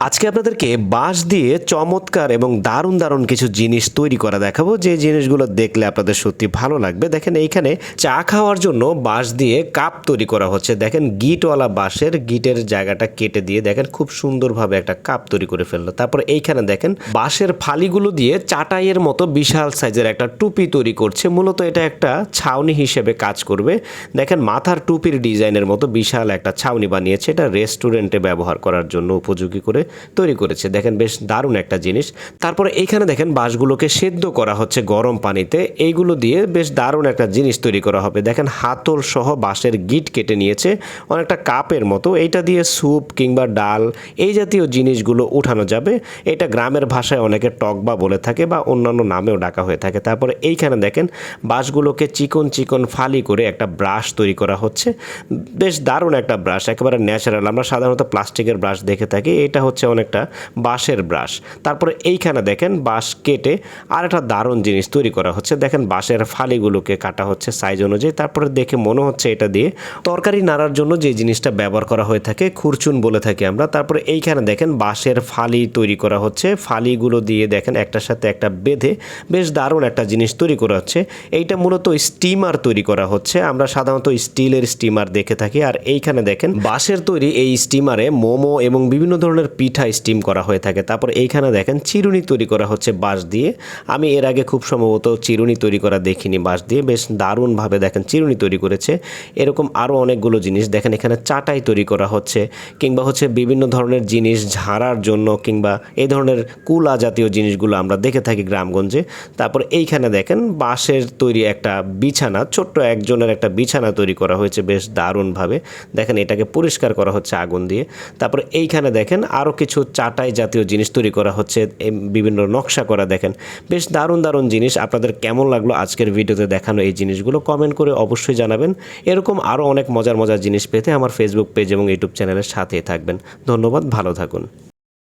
আজকে আপনাদেরকে বাঁশ দিয়ে চমৎকার এবং দারুণ দারুণ কিছু জিনিস তৈরি করা দেখাবো। যে জিনিসগুলো দেখলে আপনাদের সত্যি ভালো লাগবে। দেখেন এইখানে চা খাওয়ার জন্য বাঁশ দিয়ে কাপ তৈরি করা হচ্ছে। দেখেন গিটওয়ালা বাঁশের গিটের জায়গাটা কেটে দিয়ে দেখেন খুব সুন্দরভাবে একটা কাপ তৈরি করে ফেলল। তারপর এইখানে দেখেন বাঁশের ফালিগুলো দিয়ে চাটাইয়ের মতো বিশাল সাইজের একটা টুপি তৈরি করছে। মূলত এটা একটা ছাউনি হিসেবে কাজ করবে। দেখেন মাথার টুপির ডিজাইনের মতো বিশাল একটা ছাউনি বানিয়েছে। এটা রেস্টুরেন্টে ব্যবহার করার জন্য উপযোগী করে তৈরি করেছে। দেখেন বেশ দারুণ একটা জিনিস। তারপরে এইখানে দেখেন বাঁশগুলোকে সেদ্ধ করা হচ্ছে গরম পানিতে। এইগুলো দিয়ে বেশ দারুণ একটা জিনিস তৈরি করা হবে। দেখেন হাতল সহ বাঁশের গিট কেটে নিয়েছে অনেকটা কাপের মতো। এইটা দিয়ে স্যুপ কিংবা ডাল এই জাতীয় জিনিসগুলো উঠানো যাবে। এটা গ্রামের ভাষায় অনেকে টকবা বলে থাকে বা অন্যান্য নামেও ডাকা হয়ে থাকে। তারপরে এইখানে দেখেন বাঁশগুলোকে চিকন চিকন ফালি করে একটা ব্রাশ তৈরি করা হচ্ছে। বেশ দারুণ একটা ব্রাশ, একেবারে ন্যাচারাল। আমরা সাধারণত প্লাস্টিকের ব্রাশ দেখে থাকি। এটা হচ্ছে অনেকটা বাঁশের ব্রাশ। তারপরে এইখানে দেখেন বাঁশ কেটে আর একটা দারুণ জিনিস তৈরি করা হচ্ছে। দেখেন বাঁশের ফালিগুলোকে কাটা হচ্ছে সাইজ অনুযায়ী। তারপরে দেখে মনে হচ্ছে এটা দিয়ে তরকারি নাড়ার জন্য যে জিনিসটা ব্যবহার করা হয়ে থাকে, খুরচুন বলে থাকি আমরা। তারপরে এইখানে দেখেন বাঁশের ফালি তৈরি করা হচ্ছে। ফালিগুলো দিয়ে দেখেন একটার সাথে একটা বেঁধে বেশ দারুণ একটা জিনিস তৈরি করা হচ্ছে। এইটা মূলত স্টিমার তৈরি করা হচ্ছে। আমরা সাধারণত স্টিলের স্টিমার দেখে থাকি। আর এইখানে দেখেন বাঁশের তৈরি এই স্টিমারে মোমো এবং বিভিন্ন ধরনের পিঠা স্টিম করা হয়ে থাকে। তারপর এইখানে দেখেন চিরুনি তৈরি করা হচ্ছে বাঁশ দিয়ে। আমি এর আগে খুব সম্ভবত চিরুনি তৈরি করা দেখিনি বাঁশ দিয়ে। বেশ দারুণভাবে দেখেন চিরুনি তৈরি করেছে। এরকম আরও অনেকগুলো জিনিস। দেখেন এখানে চাটাই তৈরি করা হচ্ছে কিংবা হচ্ছে বিভিন্ন ধরনের জিনিস ঝাড়ার জন্য কিংবা এই ধরনের কুলা জাতীয় জিনিসগুলো আমরা দেখে থাকি গ্রামগঞ্জে। তারপর এইখানে দেখেন বাঁশের তৈরি একটা বিছানা, ছোট্ট একজনের একটা বিছানা তৈরি করা হয়েছে বেশ দারুণভাবে। দেখেন এটাকে পরিষ্কার করা হচ্ছে আগুন দিয়ে। তারপর এইখানে দেখেন আরও কিছু চাটাই জাতীয় জিনিস তৈরি করা হচ্ছে বিভিন্ন নকশা করা দেখেন। বেশ দারুণ দারুণ জিনিস। আপনাদের কেমন লাগল আজকের ভিডিওতে দেখানো এই জিনিসগুলো কমেন্ট করে অবশ্যই জানাবেন। এরকম আরও অনেক মজার মজার জিনিস পেতে আমার ফেসবুক পেজ এবং ইউটিউব চ্যানেলের সাথে থাকবেন। ধন্যবাদ, ভালো থাকুন।